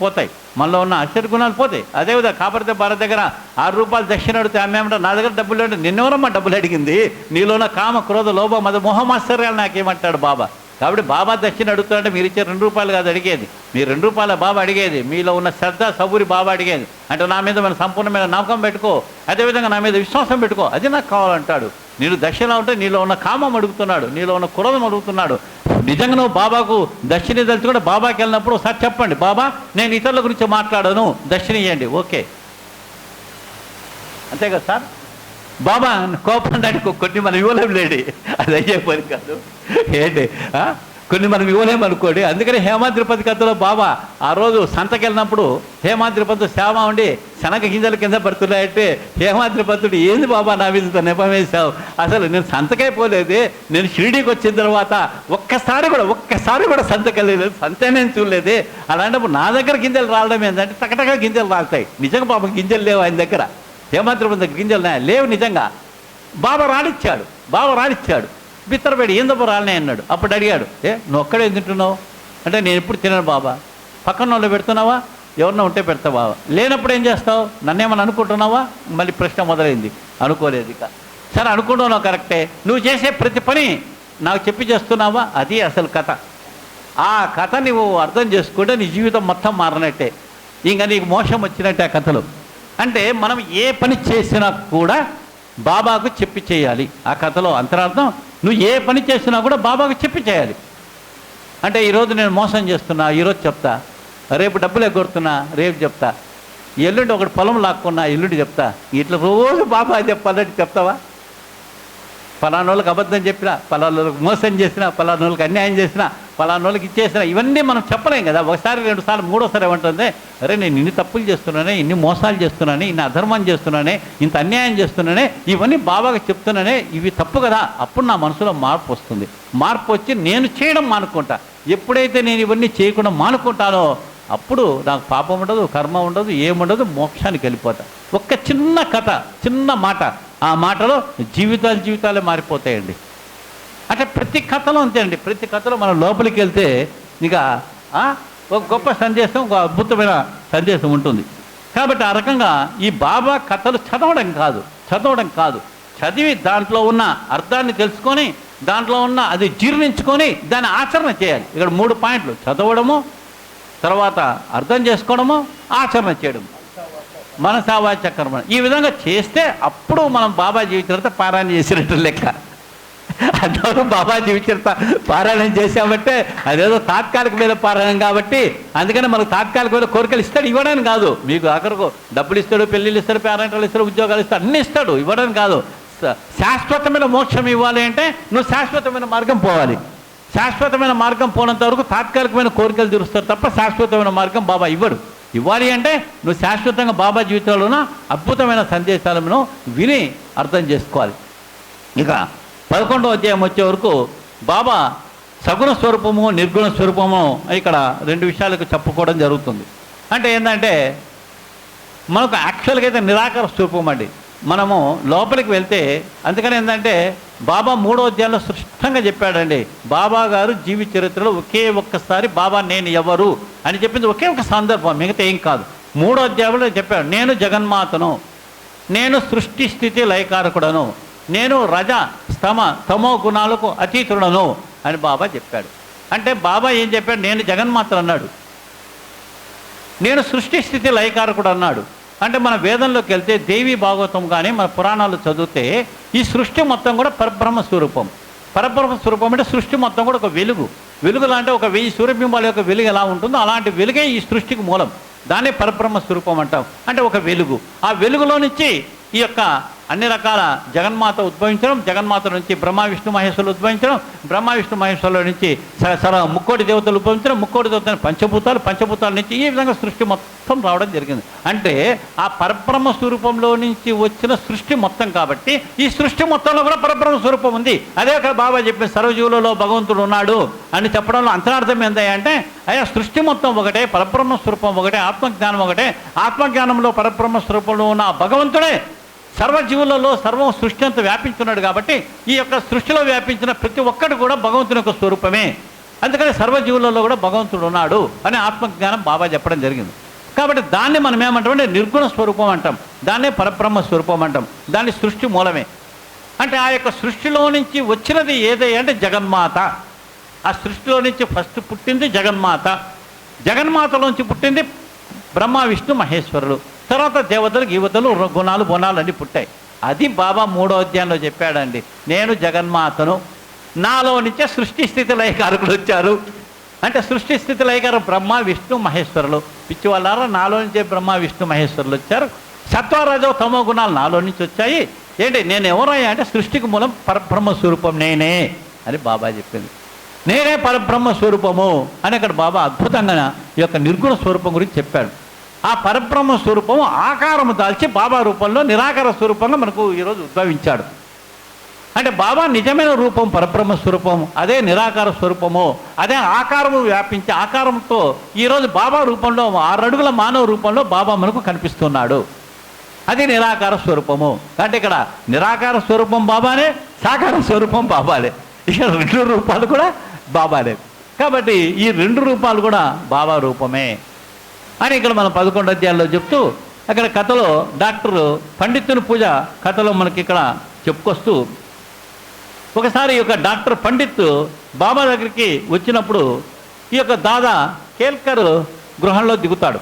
పోతాయి. మనలో ఉన్న ఆశ్చర్య గుణాలు పోతాయి. అదేవిధంగా కాపరితే భారత్ దగ్గర ఆరు రూపాయలు దక్షిణ అడిగితే అమ్మేమంట నా దగ్గర డబ్బులు అంటే నిన్నెవరమ్మా డబ్బులు అడిగింది? నీలో ఉన్న కామ క్రోధ లోభ మద మొహమాశ్చర్యాలు నాకేమంటాడు బాబా. కాబట్టి బాబా దక్షిణ అడుగుతాడంటే మీరు ఇచ్చే రెండు రూపాయలు కాదు అడిగేది. మీరు రెండు రూపాయల బాబా అడిగేది. మీలో ఉన్న శ్రద్ధ సబూరి బాబా అడిగేది. అంటే నా మీద మన సంపూర్ణమైన నమ్మకం పెట్టుకో. అదేవిధంగా నా మీద విశ్వాసం పెట్టుకో. అది నాకు కావాలంటాడు. నేను దక్షిణ ఉంటే నీలో ఉన్న కామం అడుగుతున్నాడు నీలో ఉన్న క్రోధం అడుగుతున్నాడు. నిజంగా నువ్వు బాబాకు దక్షిణ తలుచుకుంటే బాబాకి వెళ్ళినప్పుడు ఒకసారి చెప్పండి బాబా నేను ఇతరుల గురించి మాట్లాడను దక్షిణ ఇవ్వండి ఓకే. అంతే కదా సార్? బాబా కోపం దానికి కొన్ని మనం ఇవ్వలేం లేడి. అది అయ్యే పని కాదు. ఏంటి? కొన్ని మనం ఇవ్వలేమనుకోండి అందుకని హేమాద్రిపతి కథలో బాబా ఆ రోజు సంతకెళ్ళినప్పుడు హేమాద్రిపతి శ్యామ ఉండి శనగ గింజల కింద పడుతున్నాయంటే హేమాద్రిపతుడు ఏంది బాబా నా మీద ఇంత నెపం వేశావు? అసలు నేను సంతకైపోలేదు నేను షిరిడీకి వచ్చిన తర్వాత ఒక్కసారి కూడా ఒక్కసారి కూడా సంతకెళ్ళలేదు. సంతే నేను చూడలేదు. అలాంటప్పుడు నా దగ్గర గింజలు రావడం ఏంటంటే టకటక గింజలు రాలుతాయి. నిజంగా పాపం గింజలు లేవు ఆయన దగ్గర. హేమాద్రిపతి దగ్గర గింజలు లేవు నిజంగా. బాబా రానిచ్చాడు బాబా రానిచ్చాడు బిత్తరపేడి ఏందబ్బా రాలనే అన్నాడు. అప్పుడు అడిగాడు ఏ నువ్వు ఒక్కడే తింటున్నావు? అంటే నేను ఎప్పుడు తినను బాబా. పక్కన వాళ్ళు పెడుతున్నావా? ఎవరన్నా ఉంటే పెడతావా లేనప్పుడు ఏం చేస్తావు? నన్నేమని అనుకుంటున్నావా? మళ్ళీ ప్రశ్న మొదలైంది. అనుకోలేదు ఇక. సరే అనుకుంటున్నావు కరెక్టే. నువ్వు చేసే ప్రతి పని నాకు చెప్పి చేస్తున్నావా? అది అసలు కథ. ఆ కథ నువ్వు అర్థం చేసుకుంటే నీ జీవితం మొత్తం మారనట్టే. ఇంకా నీకు మోసం వచ్చినట్టే ఆ కథలు. అంటే మనం ఏ పని చేసినా కూడా బాబాకు చెప్పి చేయాలి. ఆ కథలో అంతరార్థం నువ్వు ఏ పని చేసినా కూడా బాబాకు చెప్పి చేయాలి. అంటే ఈరోజు నేను మోసం చేస్తున్నా ఈరోజు చెప్తా. రేపు డబ్బులు ఎగ్గొడుతున్నా రేపు చెప్తా. ఎల్లుండి ఒకటి పొలం లాక్కున్నా ఎల్లుండి చెప్తా. ఇట్లా రోజు బాబా చెప్పాలంటే చెప్తావా? ఫలానోళ్ళకి అబద్ధం చెప్పినా ఫలానోళ్ళకి మోసం చేసినా ఫలానోళ్ళకి అన్యాయం చేసినా ఫలానోళ్ళకి ఇచ్చేసినా ఇవన్నీ మనం చెప్పలేం కదా. ఒకసారి రెండు సార్లు మూడోసారి ఏమంటుంది? అరే నేను ఇన్ని తప్పులు చేస్తున్నానే ఇన్ని మోసాలు చేస్తున్నానే ఇన్ని అధర్మం చేస్తున్నానే ఇంత అన్యాయం చేస్తున్నానే ఇవన్నీ బాబాగా చెప్తున్నానే ఇవి తప్పు కదా. అప్పుడు నా మనసులో మార్పు వస్తుంది. మార్పు వచ్చి నేను చేయడం మానుకుంటా. ఎప్పుడైతే నేను ఇవన్నీ చేయకుండా మానుకుంటానో అప్పుడు నాకు పాపం ఉండదు కర్మ ఉండదు ఏముండదు మోక్షానికి వెళ్ళిపోతా. ఒక్క చిన్న కథ చిన్న మాట. ఆ మాటలో జీవితాలు జీవితాలే మారిపోతాయండి. అంటే ప్రతి కథలో అంతే అండి ప్రతి కథలో మనం లోపలికి వెళ్తే ఇక ఒక గొప్ప సందేశం ఒక అద్భుతమైన సందేశం ఉంటుంది. కాబట్టి ఆ రకంగా ఈ బాబా కథలు చదవడం కాదు చదవడం కాదు. చదివి దాంట్లో ఉన్న అర్థాన్ని తెలుసుకొని దాంట్లో ఉన్న అది జీర్ణించుకొని దాన్ని ఆచరణ చేయాలి. ఇక్కడ మూడు పాయింట్లు. చదవడము తర్వాత అర్థం చేసుకోవడము ఆచరణ చేయడము. చేయడం మనసావాచ కర్మ ఈ విధంగా చేస్తే అప్పుడు మనం బాబా జీవిచరిత పారాయణ చేసినట్టు లెక్క. అంతవరకు బాబా జీవిత పారాయణం చేసామంటే అదేదో తాత్కాలికమైన పారాయణం కాబట్టి అందుకని మనకు తాత్కాలికమైన కోరికలు ఇస్తాడు ఇవ్వడానికి కాదు. మీకు ఆఖరకు డబ్బులు ఇస్తాడు పెళ్ళిళ్ళు ఇస్తాడు పేరెంటలు ఇస్తాడు ఉద్యోగాలు ఇస్తాడు అన్నీ ఇస్తాడు ఇవ్వడానికి కాదు. శాశ్వతమైన మోక్షం ఇవ్వాలి అంటే నువ్వు శాశ్వతమైన మార్గం పోవాలి. శాశ్వతమైన మార్గం పోనంత వరకు తాత్కాలికమైన కోరికలు తీరుస్తారు తప్ప శాశ్వతమైన మార్గం బాబా ఇవ్వడు. ఇవ్వాలి అంటే నువ్వు శాశ్వతంగా బాబా జీవితంలోన అద్భుతమైన సందేశాలను విని అర్థం చేసుకోవాలి. ఇక పదకొండో అధ్యాయం వచ్చే వరకు బాబా సగుణ స్వరూపము నిర్గుణ స్వరూపము ఇక్కడ రెండు విషయాలకు చెప్పుకోవడం జరుగుతుంది. అంటే ఏంటంటే మనకు యాక్చువల్గా అయితే నిరాకార స్వరూపం అండి. మనము లోపలికి వెళ్తే అందుకని ఏంటంటే బాబా మూడో అధ్యాయంలో స్పష్టంగా చెప్పాడండి బాబా గారు జీవి చరిత్రలో ఒకే ఒక్కసారి బాబా నేను ఎవరు? అని చెప్పింది ఒకే ఒక సందర్భం మిగతా ఏం కాదు. మూడో అధ్యాయంలో చెప్పాడు నేను జగన్మాతను నేను సృష్టి స్థితి లయకారకుడను నేను రజ స్తమ తమో గుణాలకు అతీతుడను అని బాబా చెప్పాడు. అంటే బాబా ఏం చెప్పాడు నేను జగన్మాతను అన్నాడు నేను సృష్టి స్థితి లయకారకుడు అన్నాడు అంటే మన వేదంలోకి వెళ్తే దేవి భాగవతం కానీ మన పురాణాలు చదివితే ఈ సృష్టి మొత్తం కూడా పరబ్రహ్మ స్వరూపం. పరబ్రహ్మ స్వరూపం అంటే సృష్టి మొత్తం కూడా ఒక వెలుగు. వెలుగు లాంటి ఒక వెయ్యి సూర్యబింబాల యొక్క వెలుగు ఎలా ఉంటుందో అలాంటి వెలుగే ఈ సృష్టికి మూలం. దాన్నే పరబ్రహ్మ స్వరూపం అంటాం. అంటే ఒక వెలుగు. ఆ వెలుగులో నుంచి ఈ యొక్క అన్ని రకాల జగన్మాత ఉద్భవించడం జగన్మాత నుంచి బ్రహ్మ విష్ణు మహేశ్వరులు ఉద్భవించడం బ్రహ్మ విష్ణు మహేశ్వరుల నుంచి సర ముక్కోటి దేవతలు ఉద్భవించడం ముక్కోటి దేవతలు పంచభూతాలు పంచభూతాల నుంచి ఈ విధంగా సృష్టి మొత్తం రావడం జరిగింది. అంటే ఆ పరబ్రహ్మ స్వరూపంలో నుంచి వచ్చిన సృష్టి మొత్తం కాబట్టి ఈ సృష్టి మొత్తంలో కూడా పరబ్రహ్మ స్వరూపం ఉంది. అదే ఒక బాబా చెప్పిన సర్వజీవులలో భగవంతుడు ఉన్నాడు అని చెప్పడంలో అంతరార్థం ఏంటంటే అంటే అయ్యా సృష్టి మొత్తం ఒకటే పరబ్రహ్మ స్వరూపం ఒకటే ఆత్మజ్ఞానం ఒకటే. ఆత్మజ్ఞానంలో పరబ్రహ్మ స్వరూపంలో ఉన్న భగవంతుడే సర్వజీవులలో సర్వం సృష్టి అంత వ్యాపించున్నాడు కాబట్టి ఈ యొక్క సృష్టిలో వ్యాపించిన ప్రతి ఒక్కటి కూడా భగవంతుని యొక్క స్వరూపమే. అందుకని సర్వజీవులలో కూడా భగవంతుడు ఉన్నాడు అని ఆత్మజ్ఞానం బాబా చెప్పడం జరిగింది. కాబట్టి దాన్ని మనం ఏమంటామంటే నిర్గుణ స్వరూపం అంటాం. దాన్నే పరబ్రహ్మ స్వరూపం అంటాం. దాన్ని సృష్టి మూలమే. అంటే ఆ యొక్క సృష్టిలో నుంచి వచ్చినది ఏదే అంటే జగన్మాత. ఆ సృష్టిలో నుంచి ఫస్ట్ పుట్టింది జగన్మాత. జగన్మాతలోంచి పుట్టింది బ్రహ్మ విష్ణు మహేశ్వరులు. తర్వాత దేవతలు గీవతలు గుణాలు గుణాలు అన్నీ పుట్టాయి. అది బాబా మూడో అధ్యాయంలో చెప్పాడండి. నేను జగన్మాతను నాలో నుంచే సృష్టి స్థితి లయకారకులు వచ్చారు. అంటే సృష్టి స్థితి లయకారు బ్రహ్మ విష్ణు మహేశ్వరులు. పిచ్చి వాళ్ళారా నాలో నుంచే బ్రహ్మ విష్ణు మహేశ్వరులు వచ్చారు. సత్వరజో తమో గుణాలు నాలో నుంచి వచ్చాయి. ఏంటి నేను ఎవరయ్యా అంటే సృష్టికి మూలం పరబ్రహ్మ స్వరూపం నేనే అని బాబా చెప్పింది. నేనే పరబ్రహ్మ స్వరూపము అని అక్కడ బాబా అద్భుతంగా ఈ యొక్క నిర్గుణ స్వరూపం గురించి చెప్పాడు. ఆ పరబ్రహ్మ స్వరూపం ఆకారము దాల్చి బాబా రూపంలో నిరాకార స్వరూపంగా మనకు ఈరోజు ఉద్భవించాడు. అంటే బాబా నిజమైన రూపం పరబ్రహ్మ స్వరూపం అదే నిరాకార స్వరూపము అదే ఆకారము వ్యాపించి ఆకారంతో ఈరోజు బాబా రూపంలో ఆరడుగుల మానవ రూపంలో బాబా మనకు కనిపిస్తున్నాడు. అది నిరాకార స్వరూపము. అంటే ఇక్కడ నిరాకార స్వరూపం బాబానే సాకార స్వరూపం బాబాలే. ఇక రెండు రూపాలు కూడా బాబాలే. కాబట్టి ఈ రెండు రూపాలు కూడా బాబా రూపమే. అని ఇక్కడ మనం పదకొండు అధ్యాయంలో చెప్తూ అక్కడ కథలో డాక్టర్ పండితుని పూజ కథలో మనకి ఇక్కడ చెప్పుకొస్తూ ఒకసారి ఈ యొక్క డాక్టర్ పండిత్ బాబా దగ్గరికి వచ్చినప్పుడు ఈ యొక్క దాదా కేల్కర్ గృహంలో దిగుతాడు.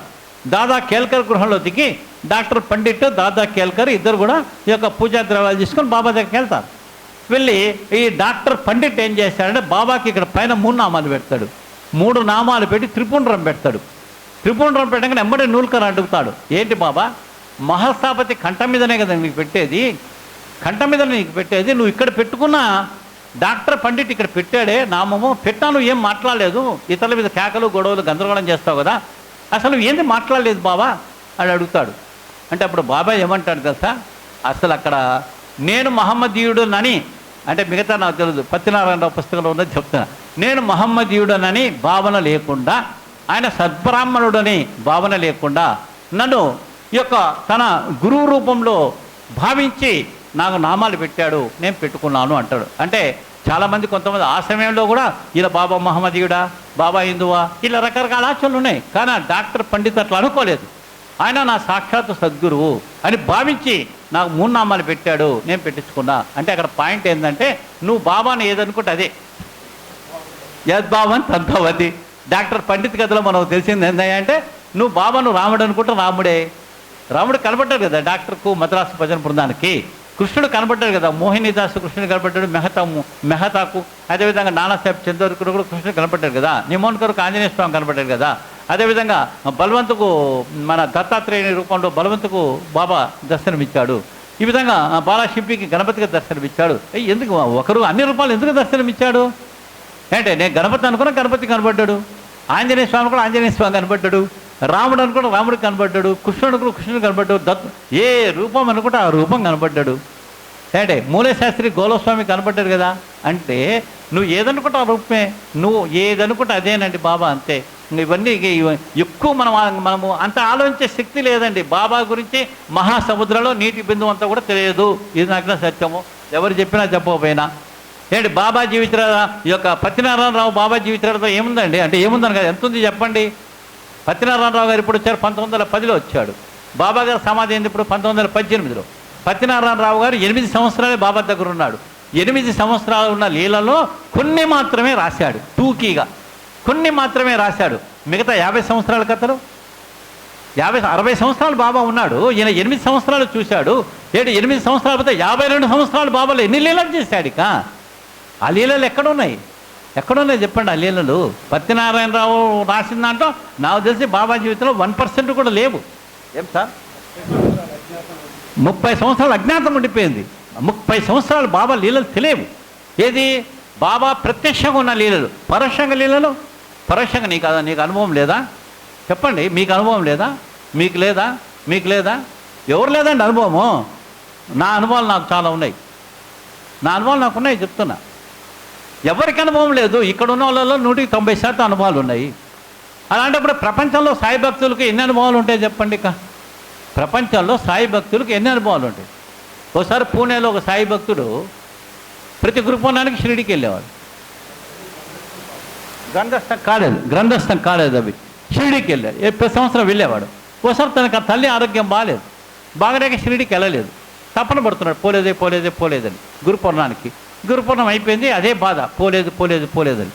దాదా కేల్కర్ గృహంలో దిగి డాక్టర్ పండిట్ దాదా కేల్కర్ ఇద్దరు కూడా ఈ యొక్క పూజా ద్రవ్యాలు తీసుకొని బాబా దగ్గరికి వెళ్తారు. వెళ్ళి ఈ డాక్టర్ పండిట్ ఏం చేస్తాడంటే బాబాకి ఇక్కడ పైన మూడు నామాలు పెడతాడు. మూడు నామాలు పెట్టి త్రిపుండ్రం పెడతాడు. త్రిపుండ్రం పెట్టగానే ఎమ్మడే నూల్కర్ అడుగుతాడు ఏంటి బాబా? మహాస్థాపతి కంఠం మీదనే కదా నీకు పెట్టేది. కంఠం మీద నీకు పెట్టేది నువ్వు ఇక్కడ పెట్టుకున్న డాక్టర్ పండిట్ ఇక్కడ పెట్టాడే నామము పెట్టాను ఏం మాట్లాడలేదు? ఇతరుల మీద కేకలు గొడవలు గందరగోళం చేస్తావు కదా? అసలు ఏంది మాట్లాడలేదు బాబా? అని అడుగుతాడు. అంటే అప్పుడు బాబా ఏమంటాడు తెలుసా? అసలు అక్కడ నేను మహమ్మదీయుడునని అంటే మిగతా నాకు తెలియదు పత్తినారాయణరావు పుస్తకంలో ఉన్నది చెప్తున్నా. నేను మహమ్మదీయుడనని భావన లేకుండా ఆయన సద్బ్రాహ్మణుడని భావన లేకుండా నన్ను ఈ యొక్క తన గురువు రూపంలో భావించి నాకు నామాలు పెట్టాడు నేను పెట్టుకున్నాను అంటాడు. అంటే చాలామంది కొంతమంది ఆ సమయంలో కూడా ఇలా బాబా మహమ్మదీయుడా బాబా హిందువా ఇలా రకరకాల ఆచరణలు ఉన్నాయి. కానీ డాక్టర్ పండిత్ అట్లా అనుకోలేదు. ఆయన నా సాక్షాత్ సద్గురువు అని భావించి నాకు మూడు నామాలు పెట్టాడు నేను పెట్టించుకున్నా. అంటే అక్కడ పాయింట్ ఏంటంటే నువ్వు బాబాని ఏదనుకుంటే అదే. యద్భావన్ తద్భవతి డాక్టర్ పండిత్ కథలో మనకు తెలిసింది ఏంటంటే నువ్వు బాబాను రాముడు అనుకుంటే రాముడే. రాముడు కనబడ్డాడు కదా డాక్టర్కు మద్రాసు భజన బృందానికి. కృష్ణుడు కనబడ్డాడు కదా మోహినిదాసు కృష్ణుడు కనబడ్డాడు మెహతా మెహతాకు. అదేవిధంగా నానాసాహెబ్ చంద్రకుడు కూడా కృష్ణుడు కనబడ్డాడు కదా నిమోన్కర్కు ఆంజనేయ స్వామి కనబడ్డాడు కదా. అదేవిధంగా బలవంతుకు మన దత్తాత్రేయుని రూపంలో బలవంతుకు బాబా దర్శనమిచ్చాడు. ఈ విధంగా బాలాశింపికి గణపతికి దర్శనమిచ్చాడు. ఎందుకు? ఒకరు అన్ని రూపాలు ఎందుకు దర్శనమిచ్చాడు? ఏంటంటే నేను గణపతి అనుకున్నా గణపతి కనబడ్డాడు. ఆంజనేయ స్వామి కూడా ఆంజనేయ స్వామి కనబడ్డాడు. రాముడు అనుకున్న రాముడు కనబడ్డాడు. కృష్ణుడు కూడా కృష్ణుడు కనబడ్డాడు. దత్ ఏ రూపం అనుకుంటే ఆ రూపం కనబడ్డాడు. ఏంటే? మూలశాస్త్రి గోలస్వామి కనబడ్డాడు కదా. అంటే నువ్వు ఏదనుకుంటే ఆ రూపమే. నువ్వు ఏదనుకుంటే అదేనండి బాబా అంతే. ఇవన్నీ ఎక్కువ మనం మనము అంత ఆలోచించే శక్తి లేదండి. బాబా గురించి మహాసముద్రంలో నీటి బిందువు అంతా కూడా తెలియదు. ఇది నాకు సత్యము. ఎవరు చెప్పినా చెప్పకపోయినా. ఏంటి బాబా జీవిత ఈ యొక్క పత్తినారాయణరావు బాబా జీవితాలతో ఏముందండి? అంటే ఏముందని కదా. ఎంత ఉంది చెప్పండి? పత్తినారాయణరావు గారు ఇప్పుడు వచ్చారు పంతొమ్మిది వందల పదిలో వచ్చాడు. బాబా గారు సమాధి అయింది ఇప్పుడు పంతొమ్మిది వందల పద్దెనిమిదిలో పత్తినారాయణరావు గారు ఎనిమిది సంవత్సరాలే బాబా దగ్గర ఉన్నాడు. ఎనిమిది సంవత్సరాలు ఉన్న లీలలో కొన్ని మాత్రమే రాశాడు టూకీగా కొన్ని మాత్రమే రాశాడు. మిగతా యాభై సంవత్సరాల కథలు? యాభై అరవై సంవత్సరాలు బాబా ఉన్నాడు. ఈయన ఎనిమిది సంవత్సరాలు చూశాడు. ఏంటి ఎనిమిది సంవత్సరాలు పోతే యాభై రెండు సంవత్సరాలు బాబాలు ఎన్ని లీలలు చేశాడు ఇక? ఆ లీలలు ఎక్కడున్నాయి? ఎక్కడున్నాయి చెప్పండి ఆ లీలలు పత్తినారాయణరావు రాసిన దాంట్లో నాకు తెలిసి బాబా జీవితంలో వన్ పర్సెంట్ కూడా లేవు. ఏం సార్? ముప్పై సంవత్సరాలు అజ్ఞాతం ఉండిపోయింది. ముప్పై సంవత్సరాలు బాబా లీలలు తెలియవు. ఏది? బాబా ప్రత్యక్షంగా ఉన్న లీలలు. పరోక్షంగా లీలలు? పరోక్షంగా నీకు నీకు అనుభవం లేదా? చెప్పండి మీకు అనుభవం లేదా? మీకు లేదా? మీకు లేదా? ఎవరు లేదండి అనుభవము? నా అనుభవాలు నాకు చాలా ఉన్నాయి. నా అనుభవాలు నాకు ఉన్నాయి చెప్తున్నా. ఎవరికి అనుభవం లేదు. ఇక్కడ ఉన్న వాళ్ళలో నూటికి తొంభై శాతం అనుభవాలు ఉన్నాయి. అలాంటప్పుడు ప్రపంచంలో సాయి భక్తులకు ఎన్ని అనుభవాలు ఉంటాయి చెప్పండి ఇక ప్రపంచంలో సాయి భక్తులకు ఎన్ని అనుభవాలు ఉంటాయి? ఒకసారి పూణేలో ఒక సాయి భక్తుడు ప్రతి గురుపౌర్ణానికి షిరిడికి వెళ్ళేవాడు. గ్రంథస్థం కాలేదు. గ్రంథస్థం కాలేదు అవి. షిరిడికి వెళ్ళాడు. ప్రతి సంవత్సరం వెళ్ళేవాడు. ఒకసారి తనకు ఆ తల్లి ఆరోగ్యం బాగాలేదు బాగలేక షిరిడికి వెళ్ళలేదు. తపన పడుతున్నాడు. పోలేదే పోలేదే పోలేదని. గురు పౌర్ణానికి గురుపూర్ణం అయిపోయింది అదే బాధ. పోలేదు పోలేదు పోలేదని